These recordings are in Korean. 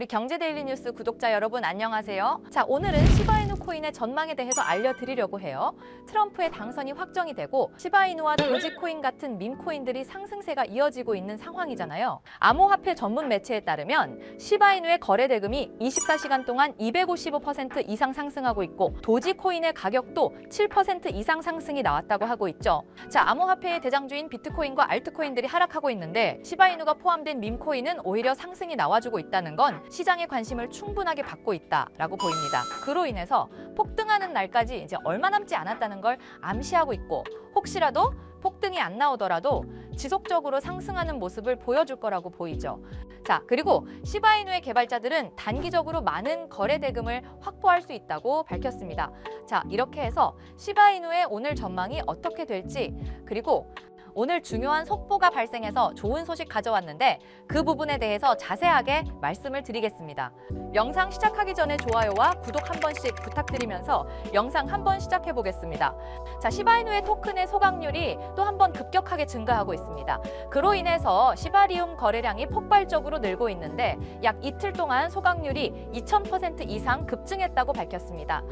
우리 경제데일리 뉴스 구독자 여러분 안녕하세요. 자, 오늘은 시바 이누 코인의 전망에 대해서 알려드리려고 해요. 트럼프의 당선이 확정이 되고 시바이누와 도지코인 같은 밈코인들이 상승세가 이어지고 있는 상황이잖아요. 암호화폐 전문 매체에 따르면 시바이누의 거래 대금이 24시간 동안 255% 이상 상승하고 있고 도지코인의 가격도 7% 이상 상승이 나왔다고 하고 있죠. 자, 암호화폐의 대장주인 비트코인과 알트코인들이 하락하고 있는데 시바이누가 포함된 밈코인은 오히려 상승이 나와주고 있다는 건 시장의 관심을 충분하게 받고 있다라고 보입니다. 그로 인해서 폭등하는 날까지 이제 얼마 남지 않았다는 걸 암시하고 있고 혹시라도 폭등이 안 나오더라도 지속적으로 상승하는 모습을 보여줄 거라고 보이죠. 자, 그리고 시바이누의 개발자들은 단기적으로 많은 거래 대금을 확보할 수 있다고 밝혔습니다. 자, 이렇게 해서 시바이누의 오늘 전망이 어떻게 될지 그리고 오늘 중요한 속보가 발생해서 좋은 소식 가져왔는데 그 부분에 대해서 자세하게 말씀을 드리겠습니다. 영상 시작하기 전에 좋아요와 구독 한 번씩 부탁드리면서 영상 한 번 시작해 보겠습니다. 자, 시바이누의 토큰의 소각률이 또 한 번 급격하게 증가하고 있습니다. 그로 인해서 시바리움 거래량이 폭발적으로 늘고 있는데 약 이틀 동안 소각률이 2000% 이상 급증했다고 밝혔습니다.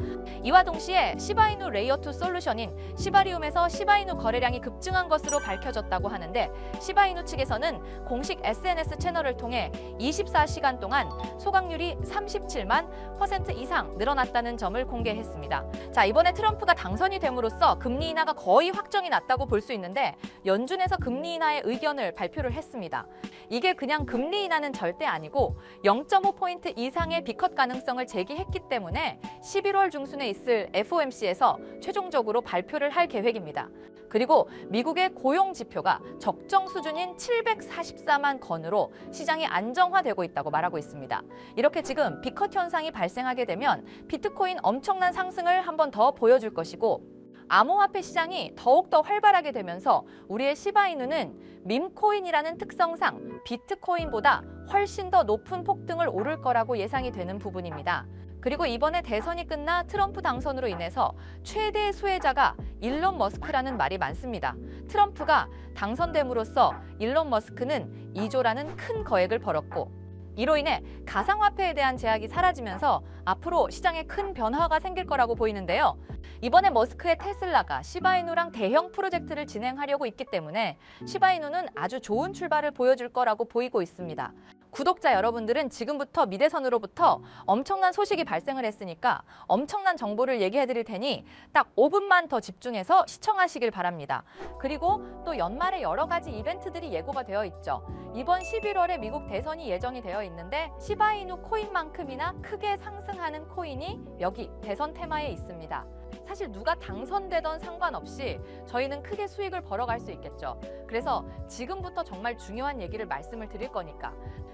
이와 동시에 시바이누 레이어2 솔루션인 시바리움에서 시바이누 거래량이 급증한 것으로 밝혀졌다고 하는데 시바이누 측에서는 공식 SNS 채널을 통해 24시간 동안 소각률이 37만 퍼센트 이상 늘어났다는 점을 공개했습니다. 자, 이번에 트럼프가 당선이 됨으로써 금리 인하가 거의 확정이 났다고 볼 수 있는데 연준에서 금리 인하의 의견을 발표를 했습니다. 이게 그냥 금리 인하는 절대 아니고 0.5포인트 이상의 비컷 가능성을 제기했기 때문에 11월 중순에 있을 FOMC에서 최종적으로 발표를 할 계획입니다. 그리고 미국의 고용 지표가 적정 수준인 744만 건으로 시장이 안정화되고 있다고 말하고 있습니다. 이렇게 지금 비컷 현상이 발생하게 되면 비트코인 엄청난 상승을 한 번 더 보여줄 것이고 암호화폐 시장이 더욱더 활발하게 되면서 우리의 시바이누는 밈코인이라는 특성상 비트코인보다 훨씬 더 높은 폭등을 오를 거라고 예상이 되는 부분입니다. 그리고 이번에 대선이 끝나 트럼프 당선으로 인해서 최대 수혜자가 일론 머스크라는 말이 많습니다. 트럼프가 당선됨으로써 일론 머스크는 2조라는 큰 거액을 벌었고 이로 인해 가상화폐에 대한 제약이 사라지면서 앞으로 시장에 큰 변화가 생길 거라고 보이는데요. 이번에 머스크의 테슬라가 시바이누랑 대형 프로젝트를 진행하려고 있기 때문에 시바이누는 아주 좋은 출발을 보여줄 거라고 보이고 있습니다. 구독자 여러분들은 지금부터 미대선으로부터 엄청난 소식이 발생을 했으니까 엄청난 정보를 얘기해 드릴 테니 딱 5분만 더 집중해서 시청하시길 바랍니다. 그리고 또 연말에 여러 가지 이벤트들이 예고가 되어 있죠. 이번 11월에 미국 대선이 예정이 되어 있는데 시바이누 코인만큼이나 크게 상승하는 코인이 여기 대선 테마에 있습니다. 사실 누가 당선되던 상관없이 저희는 크게 수익을 벌어갈 수 있겠죠. 그래서 지금부터 정말 중요한 얘기를 말씀을 드릴 거니까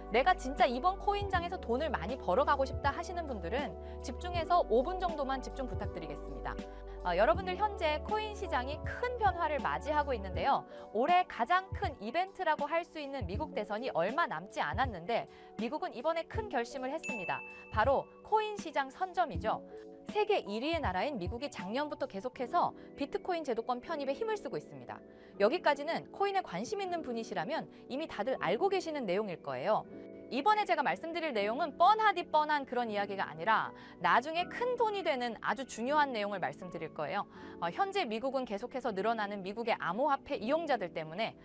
내가 진짜 이번 코인장에서 돈을 많이 벌어가고 싶다 하시는 분들은 집중해서 5분 정도만 집중 부탁드리겠습니다. 어, 여러분들 현재 코인 시장이 큰 변화를 맞이하고 있는데요. 올해 가장 큰 이벤트라고 할 수 있는 미국 대선이 얼마 남지 않았는데 미국은 이번에 큰 결심을 했습니다. 바로 코인 시장 선점이죠. 세계 1위의 나라인 미국이 작년부터 계속해서 비트코인 제도권 편입에 힘을 쓰고 있습니다. 여기까지는 코인에 관심 있는 분이시라면 이미 다들 알고 계시는 내용일 거예요. 이번에 제가 말씀드릴 내용은 뻔하디 뻔한 그런 이야기가 아니라 나중에 큰 돈이 되는 아주 중요한 내용을 말씀드릴 거예요. 어, 현재 미국은 계속해서 늘어나는 미국의 암호화폐 이용자들 때문에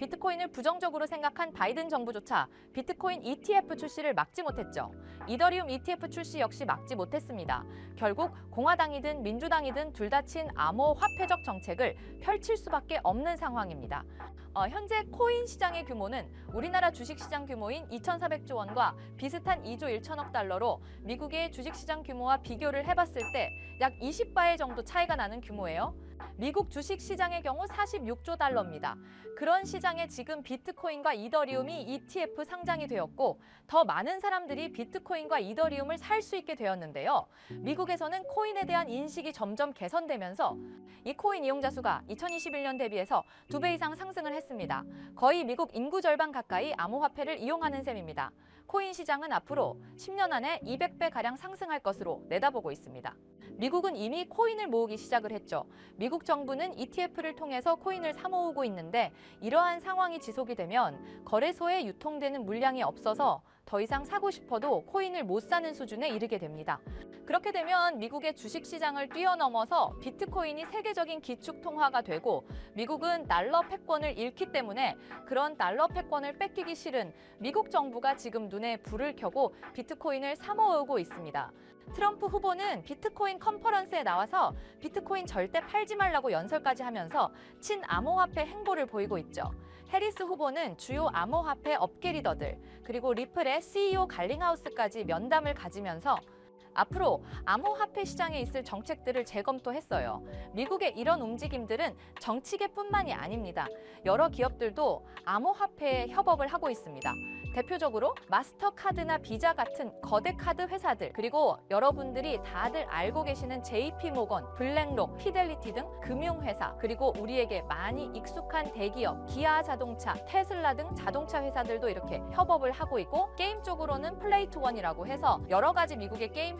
비트코인을 부정적으로 생각한 바이든 정부조차 비트코인 ETF 출시를 막지 못했죠. 이더리움 ETF 출시 역시 막지 못했습니다. 결국 공화당이든 민주당이든 둘 다 친 암호 화폐적 정책을 펼칠 수밖에 없는 상황입니다. 어, 현재 코인 시장의 규모는 우리나라 주식시장 규모인 2,400조 원과 비슷한 2조 1천억 달러로 미국의 주식시장 규모와 비교를 해봤을 때 약 20바의 정도 차이가 나는 규모예요. 미국 주식 시장의 경우 46조 달러입니다. 그런 시장에 지금 비트코인과 이더리움이 ETF 상장이 되었고 더 많은 사람들이 비트코인과 이더리움을 살 수 있게 되었는데요. 미국에서는 코인에 대한 인식이 점점 개선되면서 이 코인 이용자 수가 2021년 대비해서 두 배 이상 상승을 했습니다. 거의 미국 인구 절반 가까이 암호화폐를 이용하는 셈입니다. 코인 시장은 앞으로 10년 안에 200배 가량 상승할 것으로 내다보고 있습니다. 미국은 이미 코인을 모으기 시작을 했죠. 미국 정부는 ETF를 통해서 코인을 사 모으고 있는데 이러한 상황이 지속이 되면 거래소에 유통되는 물량이 없어서 더 이상 사고 싶어도 코인을 못 사는 수준에 이르게 됩니다. 그렇게 되면 미국의 주식 시장을 뛰어넘어서 비트코인이 세계적인 기축 통화가 되고 미국은 달러 패권을 잃기 때문에 그런 달러 패권을 뺏기기 싫은 미국 정부가 지금 눈에 불을 켜고 비트코인을 사모으고 있습니다. 트럼프 후보는 비트코인 컨퍼런스에 나와서 비트코인 절대 팔지 말라고 연설까지 하면서 친암호화폐 행보를 보이고 있죠. 해리스 후보는 주요 암호화폐 업계 리더들 그리고 리플의 CEO 갈링하우스까지 면담을 가지면서 앞으로 암호화폐 시장에 있을 정책들을 재검토했어요. 미국의 이런 움직임들은 정치계뿐만이 아닙니다. 여러 기업들도 암호화폐에 협업을 하고 있습니다. 대표적으로 마스터카드나 비자 같은 거대 카드 회사들 그리고 여러분들이 다들 알고 계시는 JP 모건, 블랙록, 피델리티 등 금융회사 그리고 우리에게 많이 익숙한 대기업 기아 자동차, 테슬라 등 자동차 회사들도 이렇게 협업을 하고 있고 게임 쪽으로는 플레이트 원이라고 해서 여러 가지 미국의 게임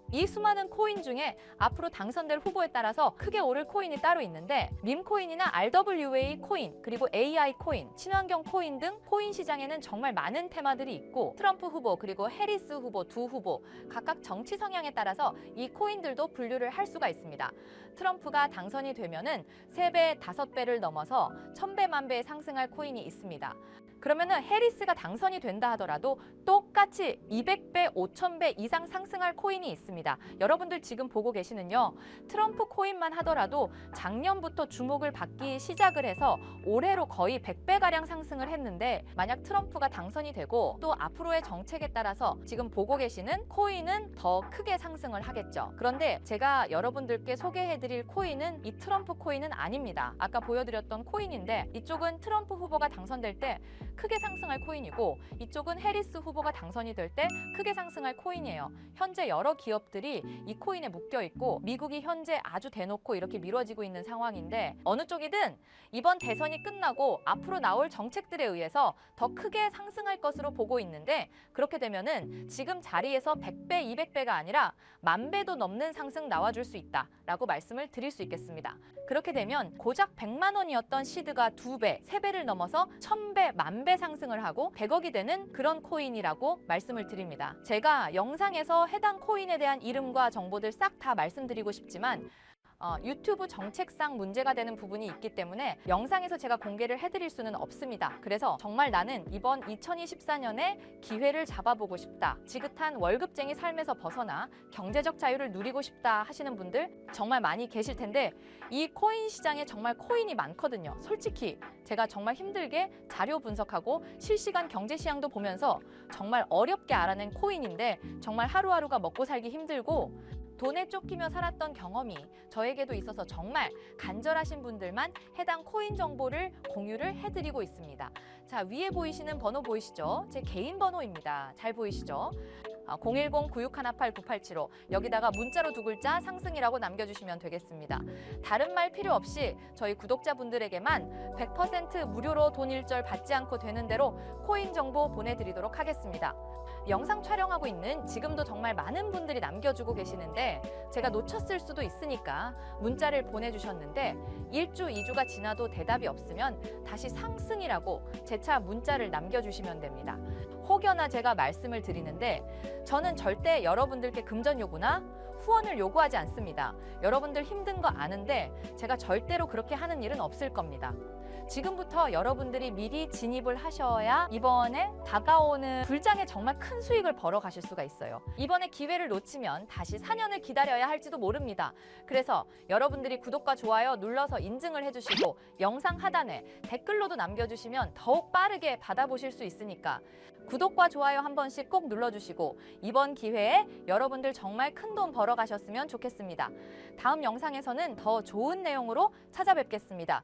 이 수많은 코인 중에 앞으로 당선될 후보에 따라서 크게 오를 코인이 따로 있는데 밈코인이나 RWA 코인 그리고 AI 코인, 친환경 코인 등 코인 시장에는 정말 많은 테마들이 있고 트럼프 후보 그리고 해리스 후보 두 후보 각각 정치 성향에 따라서 이 코인들도 분류를 할 수가 있습니다. 트럼프가 당선이 되면은 세배 다섯 배를 넘어서 천배 만배에 상승할 코인이 있습니다. 그러면은 해리스가 당선이 된다 하더라도 똑같이 200배, 5000배 이상 상승할 코인이 있습니다. 여러분들 지금 보고 계시는요. 트럼프 코인만 하더라도 작년부터 주목을 받기 시작을 해서 올해로 거의 100배 가량 상승을 했는데 만약 트럼프가 당선이 되고 또 앞으로의 정책에 따라서 지금 보고 계시는 코인은 더 크게 상승을 하겠죠. 그런데 제가 여러분들께 소개해 드릴 코인은 이 트럼프 코인은 아닙니다. 아까 보여드렸던 코인인데 이쪽은 트럼프 후보가 당선될 때 크게 상승할 코인이고 이쪽은 해리스 후보가 당선이 될 때 크게 상승할 코인이에요. 현재 여러 기업들이 이 코인에 묶여 있고 미국이 현재 아주 대놓고 이렇게 미뤄지고 있는 상황인데 어느 쪽이든 이번 대선이 끝나고 앞으로 나올 정책들에 의해서 더 크게 상승할 것으로 보고 있는데 그렇게 되면은 지금 자리에서 100배, 200배가 아니라 만 배도 넘는 상승 나와줄 수 있다라고 말씀을 드릴 수 있겠습니다. 그렇게 되면 고작 100만 원이었던 시드가 2배, 3배를 넘어서 1000배, 만배 상승을 하고 100억이 되는 그런 코인이라고 말씀을 드립니다. 제가 영상에서 해당 코인에 대한 이름과 정보들 싹 다 말씀드리고 싶지만 어, 유튜브 정책상 문제가 되는 부분이 있기 때문에 영상에서 제가 공개를 해드릴 수는 없습니다. 그래서 정말 나는 이번 2024년에 기회를 잡아보고 싶다. 지긋한 월급쟁이 삶에서 벗어나 경제적 자유를 누리고 싶다 하시는 분들 정말 많이 계실 텐데 이 코인 시장에 정말 코인이 많거든요. 솔직히 제가 정말 힘들게 자료 분석하고 실시간 경제 시황도 보면서 정말 어렵게 알아낸 코인인데 정말 하루하루가 먹고 살기 힘들고 돈에 쫓기며 살았던 경험이 저에게도 있어서 정말 간절하신 분들만 해당 코인 정보를 공유를 해드리고 있습니다. 자, 위에 보이시는 번호 보이시죠? 제 개인 번호입니다. 잘 보이시죠? 010-9618-9875 여기다가 문자로 두 글자 상승이라고 남겨주시면 되겠습니다. 다른 말 필요 없이 저희 구독자분들에게만 100% 무료로 돈 일절 받지 않고 되는 대로 코인 정보 보내드리도록 하겠습니다. 영상 촬영하고 있는 지금도 정말 많은 분들이 남겨주고 계시는데 제가 놓쳤을 수도 있으니까 문자를 보내주셨는데 1주, 2주가 지나도 대답이 없으면 다시 상승이라고 재차 문자를 남겨주시면 됩니다. 혹여나 제가 말씀을 드리는데 저는 절대 여러분들께 금전 요구나 후원을 요구하지 않습니다. 여러분들 힘든 거 아는데 제가 절대로 그렇게 하는 일은 없을 겁니다. 지금부터 여러분들이 미리 진입을 하셔야 이번에 다가오는 불장에 정말 큰 수익을 벌어 가실 수가 있어요. 이번에 기회를 놓치면 다시 4년을 기다려야 할지도 모릅니다. 그래서 여러분들이 구독과 좋아요 눌러서 인증을 해주시고 영상 하단에 댓글로도 남겨주시면 더욱 빠르게 받아보실 수 있으니까 구독과 좋아요 한 번씩 꼭 눌러주시고 이번 기회에 여러분들 정말 큰 돈 벌어 가셨으면 좋겠습니다. 다음 영상에서는 더 좋은 내용으로 찾아뵙겠습니다.